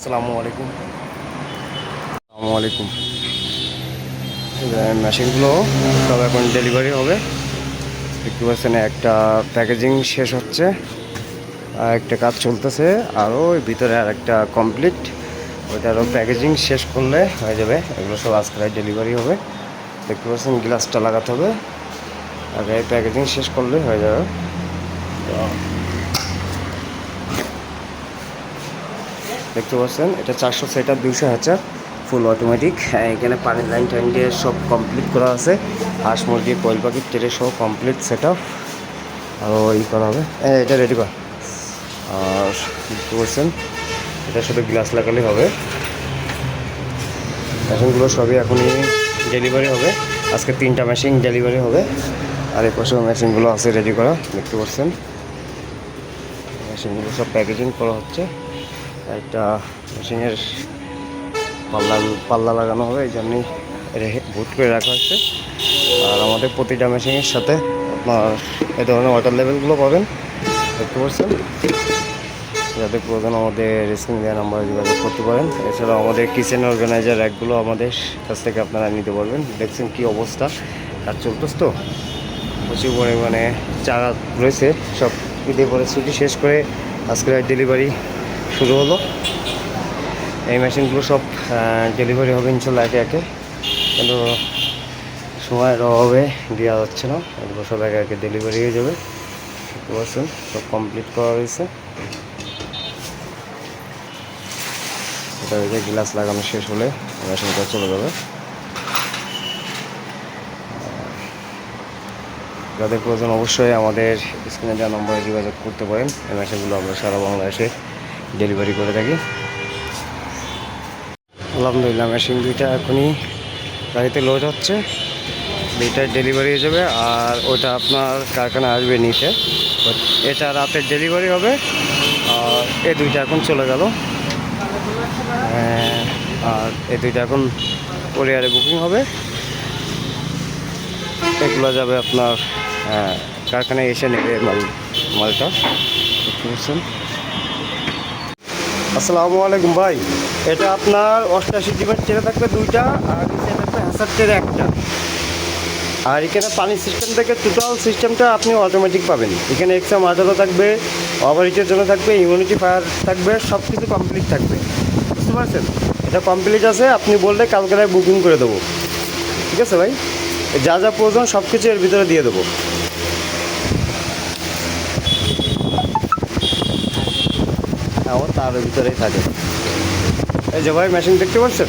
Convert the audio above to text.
আসসালামু আলাইকুম। মেশিনগুলো সব এখন ডেলিভারি হবে। দেখতে পাচ্ছেন একটা প্যাকেজিং শেষ হচ্ছে, আর একটা কাজ চলতেছে, আরও ওই ভিতরে আর একটা কমপ্লিট ওইটারও প্যাকেজিং শেষ করলে হয়ে যাবে। এগুলো সব আজকে ডেলিভারি হবে। দেখতে পাচ্ছেন গ্লাসটা লাগাতে হবে। আগে প্যাকেজিং শেষ করলে হয়ে যাবে। দেখতে পাচ্ছেন এটা চারশো সেটার দুইশো হাজার ফুল অটোমেটিক এখানে পানির লাইন টাইন দিয়ে সব কমপ্লিট করা আছে। হাঁস মুরগি কোয়েল পাখি টেরে সব কমপ্লিট সেট আপ আরও ই করা হবে। এ, এটা রেডি কর। আর দেখতে পাচ্ছেন এটা শুধু গ্লাস লাগালেই হবে। মেশিনগুলো সবই এখনই ডেলিভারি হবে। আজকে তিনটা মেশিন ডেলিভারি হবে। আর পাশেও মেশিনগুলো আছে রেডি করা দেখতে পাচ্ছেন। মেশিনগুলো সব প্যাকেজিং করা হচ্ছে। একটা মেশিনের পাল্লা পাল্লা লাগানো হবে, এই জন্যই বুট করে রাখা হয়েছে। আর আমাদের প্রতিটা মেশিনের সাথে আপনার এ ধরনের ওয়াটার লেভেলগুলো পাবেন। দেখতে পাচ্ছেন? যাদের প্রয়োজন আমাদের রেসিং দেওয়া নাম্বারে যোগাযোগ করতে পারেন। এছাড়াও আমাদের কিচেন অর্গানাইজার র্যাকগুলো আমাদের কাছ থেকে আপনারা নিতে পারবেন। দেখছেন কি অবস্থা? কাজ চলতেছ তো? প্রচুর পরিমাণে চারা রয়েছে। সব ঈদে পরে ছুটি শেষ করে আজকের ডেলিভারি শুরু হলো। এই মেশিনগুলো সব ডেলিভারি হবে ইনশাল্লাহ একে একে। কিন্তু সময়ের অভাবে দেওয়া যাচ্ছে না। এগুলো সব একে একে ডেলিভারি হয়ে যাবে। পারছেন সব কমপ্লিট করা হয়েছে। এটা গ্লাস লাগানো শেষ হলে মেশিনটা চলে যাবে। যাদের প্রয়োজন অবশ্যই আমাদের স্ক্রিনে দেওয়া নম্বরে যোগাযোগ করতে পারেন। এই মেশিনগুলো আমরা সারা বাংলাদেশে ডেলিভারি করে থাকি। আলহামদুলিল্লাহ মেশিন দুইটা এখনই গাড়িতে লোড হচ্ছে। দুইটা ডেলিভারি হয়ে যাবে আর ওটা আপনার কারখানা আসবে But এটা রাতের ডেলিভারি হবে আর এ দুইটা এখন চলে গেল। হ্যাঁ, আর এ দুইটা এখন কোরিয়ারে বুকিং হবে। এগুলো যাবে আপনার আহ, কারখানায় এসে নেবে মাল মালটা। দেখতে পাচ্ছেন আসসালামু আলাইকুম ভাই। এটা আপনার অষ্টাশি জিমের ট্রেনে থাকবে দুইটা, আর নিচে থাকবে হ্যাসার ট্রেনে একটা। আর এখানে পানি সিস্টেম থেকে টোটাল সিস্টেমটা আপনি অটোমেটিক পাবেন। এখানে এক্সাম আঠারো থাকবে ওভারহিটের জন্য থাকবে ইমিউনিটি ফায়ার থাকবে সব কিছু কমপ্লিট থাকবে। বুঝতে পারছেন? এটা কমপ্লিট আছে, আপনি বললে কালকে বুকিং করে দেবো। ঠিক আছে ভাই? যা যা প্রয়োজন সব কিছু এর ভিতরে দিয়ে দেবো। ও তার ভিতরেই থাকে। এই যে ভাই মেশিন দেখতে পাচ্ছেন?